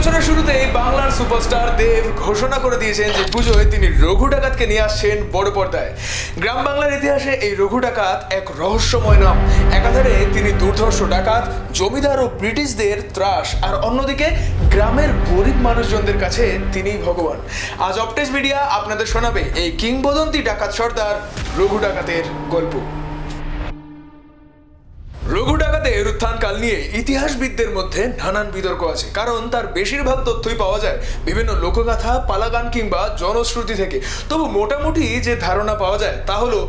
পুজোর শুরুতেই বাংলার সুপারস্টার দেব ঘোষণা করে দিয়েছেন যে পুজোয় তিনি রঘু ডাকাতকে নিয়ে আসছেন বড় পর্দায়। গ্রাম বাংলার ইতিহাসে এই রঘু ডাকাত এক রহস্যময় নাম। একাধারে তিনি দুর্ধর্ষ ডাকাত, জমিদার ও ব্রিটিশদের ত্রাস, আর অন্যদিকে গ্রামের গরিব মানুষজনদের কাছে তিনি ভগবান। আজ অপটেস মিডিয়া আপনাদের শোনাবে এই কিংবদন্তি ডাকাত সর্দার রঘু ডাকাতের গল্প। রঘু ডাকাতের উত্থানকাল নিয়ে ইতিহাসবিদদের মধ্যে নানান বিতর্ক আছে। কারণ তার বেশিরভাগ তথ্যই পাওয়া যায় বিভিন্ন লোকগাথা, পালাগান কিংবা জনশ্রুতি থেকে। তবু মোটামুটি যে ধারণা পাওয়া যায় তা হলো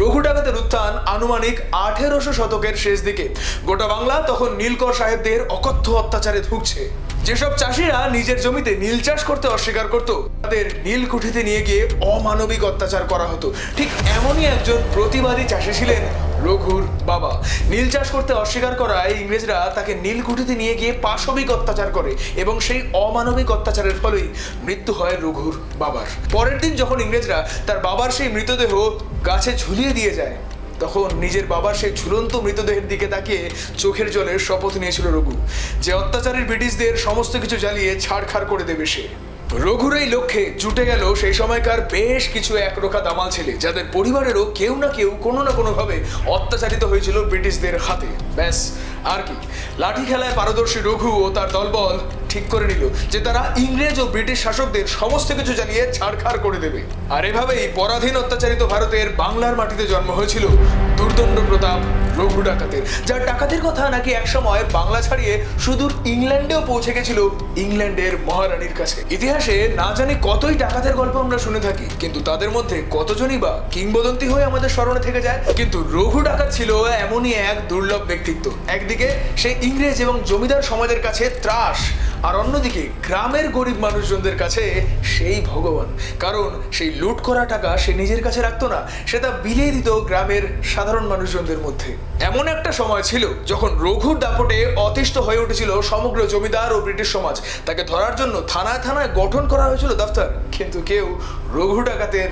রঘু ডাকাতের উত্থান আনুমানিক আঠেরোশো শতকের শেষ দিকে। গোটা বাংলা তখন নীলকর সাহেবদের অকথ্য অত্যাচারে ধুকছে। যেসব চাষিরা নিজের জমিতে নীল চাষ করতে অস্বীকার করত, তাদের নীল কুঠিতে নিয়ে গিয়ে অমানবিক অত্যাচার করা হতো। ঠিক এমনই একজন প্রতিবাদী চাষি ছিলেন রঘুর বাবা। নীল চাষ করতে অস্বীকার করায় ইংরেজরা তাকে নীলকুঠিতে নিয়ে গিয়ে পাশবিক অত্যাচার করে এবং সেই অমানবিক অত্যাচারের ফলেই মৃত্যু হয় রঘুর বাবার। পরের দিন যখন ইংরেজরা তার বাবার সেই মৃতদেহ গাছে ঝুলিয়ে দিয়ে যায়, তখন নিজের বাবার সেই ঝুলন্ত মৃতদেহের দিকে তাকিয়ে চোখের জলের শপথ নিয়েছিল রঘু। যে অত্যাচারের ব্রিটিশদের সমস্ত কিছু জ্বালিয়ে ছাড়খাড় করে দেবে সে। রঘুর এই লক্ষ্যে জুটে গেল সেই সময়কার বেশ কিছু একরোখা দামাল ছেলে, যাদের পরিবারেরও কেউ না কেউ কোনো না কোনোভাবে অত্যাচারিত হয়েছিল ব্রিটিশদের হাতে। ব্যাস, আর কি। লাঠি খেলায় পারদর্শী রঘু ও তার দলবল ঠিক করে নিল যে তারা ইংরেজ ও ব্রিটিশ শাসকদের সমস্ত কিছু জানিয়ে ছাড়খাড় করে দেবে। আর এভাবেই পরাধীন অত্যাচারিত ভারতের বাংলার মাটিতে জন্ম হয়েছিল দুর্দণ্ড প্রতাপ রঘু ডাকাতের। যার ডাকাতের কথা নাকি একসময় বাংলা ছাড়িয়ে সুদূর ইংল্যান্ডেও পৌঁছে গেছিল ইংল্যান্ডের মহারানীর কাছে। ইতিহাসে না জানি কতই ডাকাতের গল্প আমরা শুনে থাকি, কিন্তু তাদের মধ্যে কতজনই বা কিংবদন্তি হয়ে আমাদের স্মরণে থেকে যায়? কিন্তু রঘু ডাকাত ছিল এমনই এক দুর্লভ ব্যক্তিত্ব। একদিকে সে ইংরেজ এবং জমিদার সমাজের কাছে ত্রাস আর অন্যদিকে, গ্রামের গরিব মানুষজনদের কাছে সেই ভগবান। কারণ সেই লুট করা টাকা সে নিজের কাছে রাখতো না, সেটা বিলিয়ে দিত গ্রামের সাধারণ মানুষজনদের মধ্যে। এমন একটা সময় ছিল যখন রঘুর দাপটে অতিষ্ঠ হয়ে উঠেছিল সমগ্র জমিদার ও ব্রিটিশ সমাজ। তাকে ধরার জন্য থানায় থানায় গঠন করা হয়েছিল দফতর। কিন্তু কেউ রঘু ডাকাতের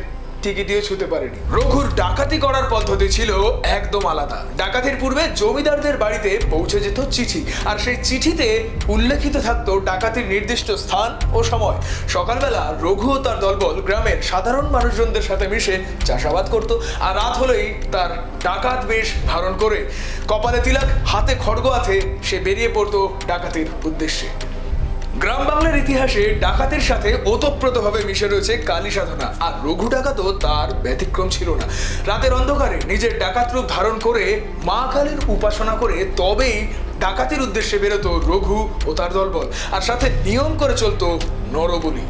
টিকিটিও ছুতে পারেনি। রঘুর ডাকাতি করার পদ্ধতি ছিল একদম আলাদা। ডাকাতির পূর্বে জমিদারদের বাড়িতে পৌঁছে যেত চিঠি, আর সেই চিঠিতে উল্লেখিত থাকতো ডাকাতির নির্দিষ্ট স্থান ও সময়। সকালবেলা রঘু ও তার দলবল গ্রামের সাধারণ মানুষজনদের সাথে মিশে চাষাবাদ করত, আর রাত হলেই তার ডাকাত বেশ ধারণ করে। কপালে তিলক, হাতে খড়গ হাতে সে বেরিয়ে পড়তো ডাকাতির উদ্দেশ্যে। গ্রাম বাংলার ইতিহাসে ডাকাতের সাথে ওতপ্রোতভাবে মিশে রয়েছে কালী সাধনা। আর রঘু ডাকাতও তার ব্যতিক্রম ছিল না। রাতের অন্ধকারে নিজের ডাকাত রূপ ধারণ করে মা কালীর উপাসনা করে তবেই ডাকাতির উদ্দেশ্যে বেরোতো রঘু ও তার দলবল। আর সাথে নিয়ম করে চলতো নরবলি।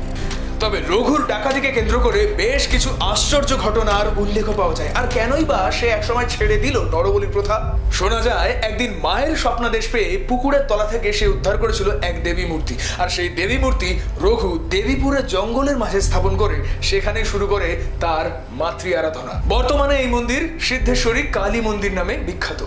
তবে রঘুর ডাকাতিকে কেন্দ্র করে বেশ কিছু আশ্চর্য ঘটনার উল্লেখ পাওয়া যায়। আর কেনই বা সে একসময় ছেড়ে দিল নরবলির প্রথা? শোনা যায়, একদিন মায়ের স্বপ্নাদেশ পেয়ে পুকুরের তলা থেকে সে উদ্ধার করেছিল এক দেবী মূর্তি। আর সেই দেবী মূর্তি রঘু দেবীপুরের জঙ্গলের মাঝে স্থাপন করে সেখানে শুরু করে তার মাতৃ আরাধনা। বর্তমানে এই মন্দির সিদ্ধেশ্বরী কালী মন্দির নামে বিখ্যাত।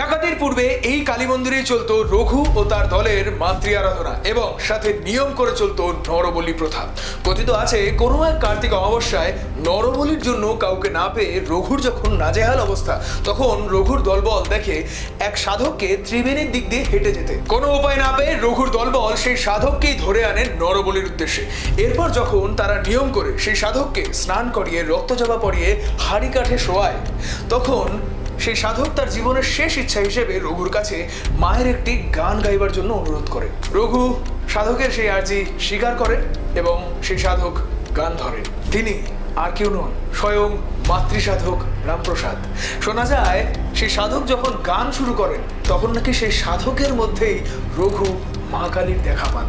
ডাকাতির পূর্বে এই কালী মন্দিরেই চলতো রঘু ও তার দলের মাতৃ আরাধনা এবং সাথে নিয়ম করে চলতো নরবলি প্রথা। কথিত আছে, কোনো এক কার্তিক অমাবস্যায় নরবলির জন্য কাউকে না পেয়ে রঘুর যখন নাজেহাল অবস্থা, তখন রঘুর দলবল দেখে এক সাধককে ত্রিবেণীর দিক দিয়ে হেঁটে যেতে। কোনো উপায় না পেয়ে রঘুর দলবল সেই সাধককেই ধরে আনে নরবলির উদ্দেশ্যে। এরপর যখন তারা নিয়ম করে সেই সাধককে স্নান করিয়ে রক্তজবা পরিয়ে হাড়ি কাঠে শোয়ায়, তখন সেই সাধক তার জীবনের শেষ ইচ্ছা হিসেবে রঘুর কাছে মায়ের একটি গান গাইবার জন্য অনুরোধ করে। রঘু সাধকের সেই আর্জি স্বীকার করে এবং সেই সাধক গান ধরেন তিনি আর কেউ নন, স্বয়ং মাতৃ সাধক রামপ্রসাদ। শোনা যায়, সেই সাধক যখন গান শুরু করেন, তখন নাকি সেই সাধকের মধ্যেই রঘু মা কালীর দেখা পান।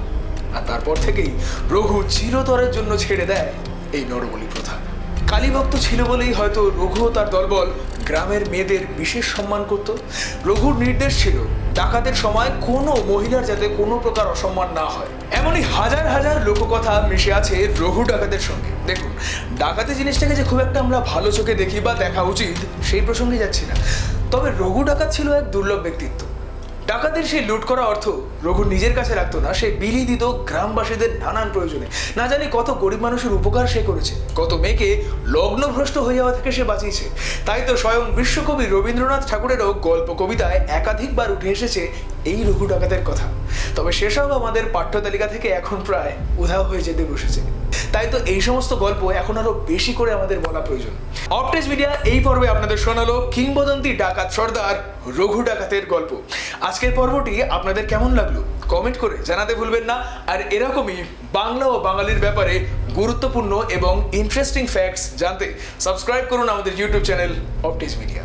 আর তারপর থেকেই রঘু চিরতরের জন্য ছেড়ে দেয় এই নরবলি প্রথা। কালীভক্ত ছিল বলেই হয়তো রঘু ও তার দলবল গ্রামের মেয়েদের বিশেষ সম্মান করত। রঘুর নির্দেশ ছিল, ডাকাতের সময় কোনো মহিলার যাতে কোনো প্রকার অসম্মান না হয়। এমনই হাজার হাজার লোককথা মিশে আছে রঘু ডাকাতের সঙ্গে। দেখুন, ডাকাতি জিনিসটাকে যে খুব একটা আমরা ভালো চোখে দেখি বা দেখা উচিত, সেই প্রসঙ্গে যাচ্ছি না। তবে রঘু ডাকাত ছিল এক দুর্লভ ব্যক্তিত্ব। ডাকাতের সেই লুট করা অর্থ রঘু নিজের কাছে রাখতো না, সে বিলি দিত গ্রামবাসীদের নানান প্রয়োজনে। না জানি কত গরিব মানুষের উপকার সে করেছে, কত মেয়েকে লগ্নভ্রষ্ট হয়ে যাওয়া থেকে সে বাঁচিয়েছে। তাই তো স্বয়ং বিশ্বকবি রবীন্দ্রনাথ ঠাকুরেরও গল্প কবিতায় একাধিকবার উঠে এসেছে এই রঘু ডাকাতের কথা। তবে সেসব আমাদের পাঠ্য তালিকা থেকে এখন প্রায় উধাও হয়ে যেতে বসেছে। তাই তো এই সমস্ত গল্প এখন আরও বেশি করে আমাদের বলা প্রয়োজন। অপটেজ মিডিয়া এই পর্বে আপনাদের শোনালো কিংবদন্তি ডাকাত সর্দার রঘু ডাকাতের গল্প। আজকের পর্বটি আপনাদের কেমন লাগল কমেন্ট করে জানাতে ভুলবেন না। আর এরকমই বাংলা ও বাঙালির ব্যাপারে গুরুত্বপূর্ণ এবং ইন্টারেস্টিং ফ্যাক্টস জানতে সাবস্ক্রাইব করুন আমাদের ইউটিউব চ্যানেল অপটেজ মিডিয়া